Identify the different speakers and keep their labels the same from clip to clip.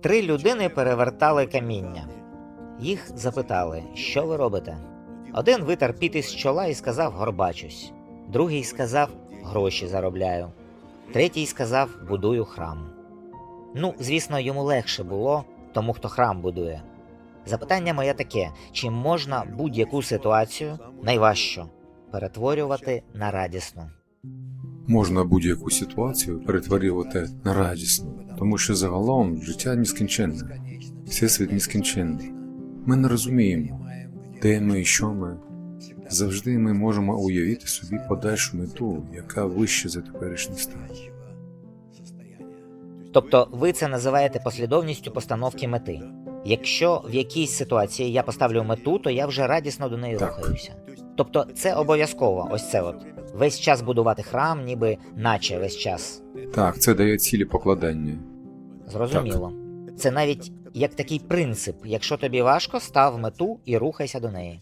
Speaker 1: Три людини перевертали каміння. Їх запитали, що ви робите. Один витер піт із чола і сказав горбачусь. Другий сказав гроші заробляю. Третій сказав будую храм. Ну, звісно, йому легше було тому, хто храм будує. Запитання моє таке: чи можна будь-яку ситуацію, найважчу, перетворювати на радісну?
Speaker 2: Можна будь-яку ситуацію перетворювати на радісну, тому що загалом життя нескінченне, всесвіт нескінченний. Ми не розуміємо, де ми і що ми. Завжди ми можемо уявити собі подальшу мету, яка вища за теперішній стан.
Speaker 1: Тобто ви це називаєте послідовністю постановки мети. Якщо в якійсь ситуації я поставлю мету, то я вже радісно до неї
Speaker 2: Так.
Speaker 1: рухаюся. Тобто це обов'язково, ось це от. Весь час будувати храм, ніби наче весь час.
Speaker 2: Так, це дає цілі покладання.
Speaker 1: Зрозуміло. Це навіть як такий принцип: якщо тобі важко, став мету і рухайся до неї.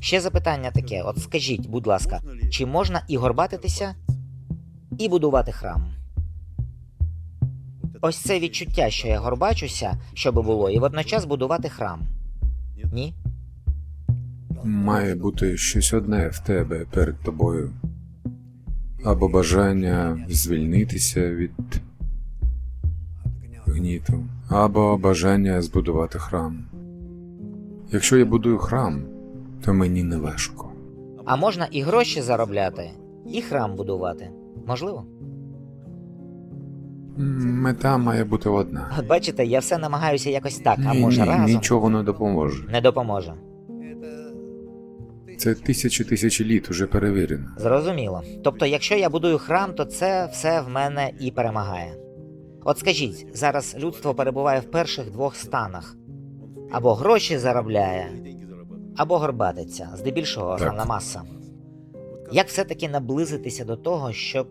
Speaker 1: Ще запитання таке: от скажіть, будь ласка, чи можна і горбатитися, і будувати храм? Ось це відчуття, що я горбачуся, щоб було, і водночас будувати храм. Ні?
Speaker 2: Має бути щось одне в тебе перед тобою. Або бажання звільнитися від гніту, або бажання збудувати храм. Якщо я будую храм, то мені не важко.
Speaker 1: А можна і гроші заробляти, і храм будувати. Можливо?
Speaker 2: Мета має бути одна.
Speaker 1: От бачите, я все намагаюся якось так, а
Speaker 2: Ні,
Speaker 1: може
Speaker 2: ні,
Speaker 1: разом
Speaker 2: нічого не допоможе.
Speaker 1: не допоможе.
Speaker 2: Це тисячі тисячі літ уже перевірено.
Speaker 1: Зрозуміло. Тобто, якщо я будую храм, то це все в мене і перемагає. От скажіть, зараз людство перебуває в перших двох станах: або гроші заробляє, або горбатиться, здебільшого основна маса. Як все-таки наблизитися до того, щоб.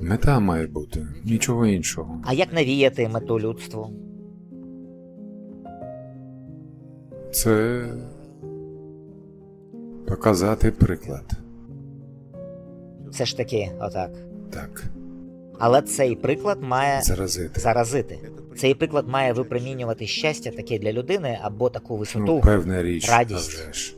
Speaker 2: Мета має бути, нічого іншого.
Speaker 1: А як навіяти мету людству?
Speaker 2: Це показати приклад.
Speaker 1: Все ж таки, отак.
Speaker 2: Так,
Speaker 1: Але цей приклад має
Speaker 2: заразити.
Speaker 1: заразити. Цей приклад має випромінювати щастя таке для людини або таку висоту.
Speaker 2: Ну, певна річ.
Speaker 1: радість.
Speaker 2: а вже ж.